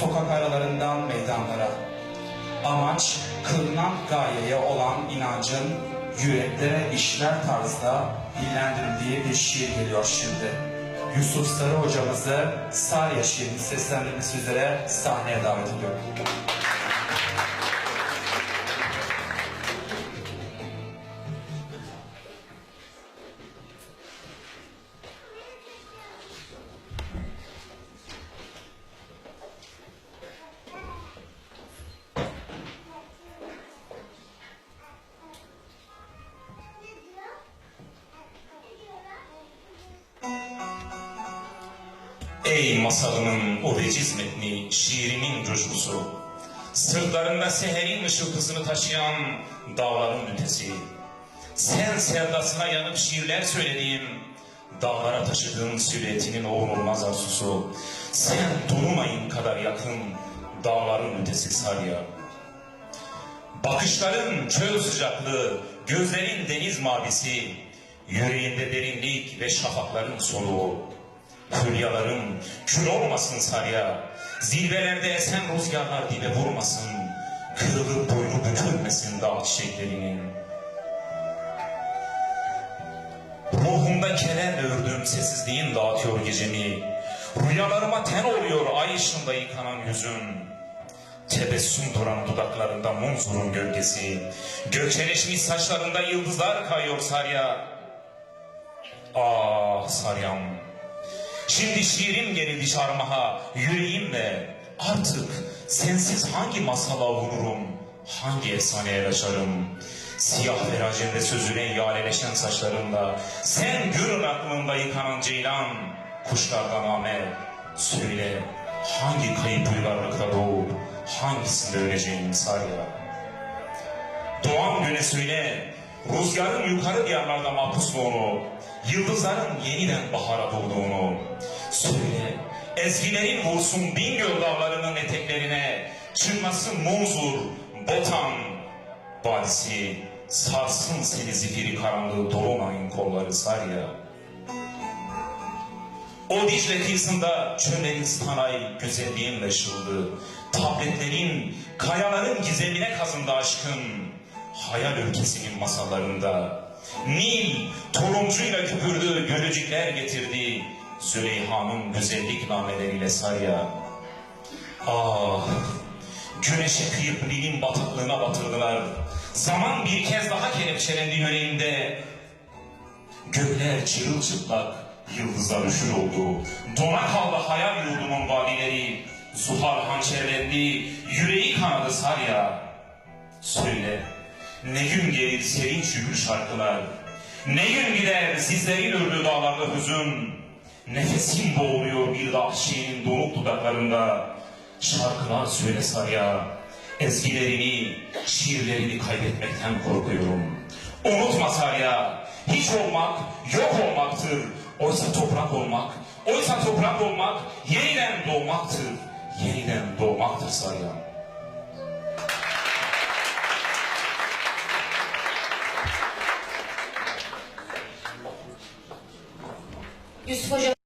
sokak aralarından meydanlara. Amaç kılınan gayeye olan inancın yüreklere işler tarzda dillendirildiği bir şiir geliyor şimdi. Yusuf Sarı hocamızı Sarya şiirini seslendirmesi üzere sahneye davet ediyorum. Ey masalının o veciz metni, şiirimin coşkusu. Sırtlarında seherin ışıltısını taşıyan dağların ötesi. Sen sevdasına yanıp şiirler söylediğim, dağlara taşıdığın silüetinin olmaz arzusu. Sen Dolunay'ın kadar yakın, dağların ötesi Sarya. Bakışların çöl sıcaklığı, gözlerin deniz mavisi, yüreğinde derinlik ve şafakların soluğu. Hülyaların kül olmasın sarya, zirvelerde esen rüzgarlar dibe vurmasın, kırılıp boynu bükülmesin dağ çiçeklerinin. Ruhumda kelenle ördüğüm sessizliğin dağıtıyor gecemi, rüyalarıma ten oluyor ay ışığında yıkanan yüzün. Tebessüm duran dudaklarında munzurun gölgesi, gökçeleşmiş saçlarında yıldızlar kayıyor sarya. Ah saryam, Şimdi şiirim gerildi şarmaha, yüreğimle artık sensiz hangi masala vururum, hangi efsaneye yaşarım? Siyah veracende sözüne yaleleşen saçlarımla, sen görün aklımda yıkanan ceylan, kuşlardan amel, söyle hangi kayıp uygarlıkta doğup, hangisinde öleceğim Sarya? Doğan güne söyle, rüzgarın yukarı diyarlarda mahpusluğunu, yıldızların yeniden bahara doğduğunu. Söyle, ezgilerin vursun Bingöl dağlarının eteklerine, çınlasın Munzur, Botan, Vadisi, sarsın seni zifiri karanlığı dolunayın kolları Sarya. O Dicle kıyısında çömlerin sanay güzelliğinle ışıldı. Tabletlerin, kayaların gizemine kazındı aşkın. Hayal ülkesinin masalarında. Nil turuncuyla küpürdü, gölücükler getirdi. Züleyha'nın güzellik nameleriyle Sarya. Ah, güneşe kıyıp Nil'in bataklığına batırdılar. Zaman bir kez daha kelepçelendi yüreğimde. Gökler çırılçıplak, yıldızlar üşür oldu. Dona kaldı hayal yurdumun vadileri. Zuhal hançerlendi, yüreği kanadı Sarya. Söyle, ne gün gelir sevinç yüklü şarkılar. Ne gün gider sizlerin ördüğü dağlarda hüzün. Nefesim boğuluyor bir dağ şiirin donuk dudaklarında. Şarkılar söyle Sarya, ezgilerini, şiirlerini kaybetmekten korkuyorum. Unutma Sarya, hiç olmak yok olmaktır. Oysa toprak olmak, oysa toprak olmak yeniden doğmaktır. Yeniden doğmaktır Sarya. Yusuf Hocam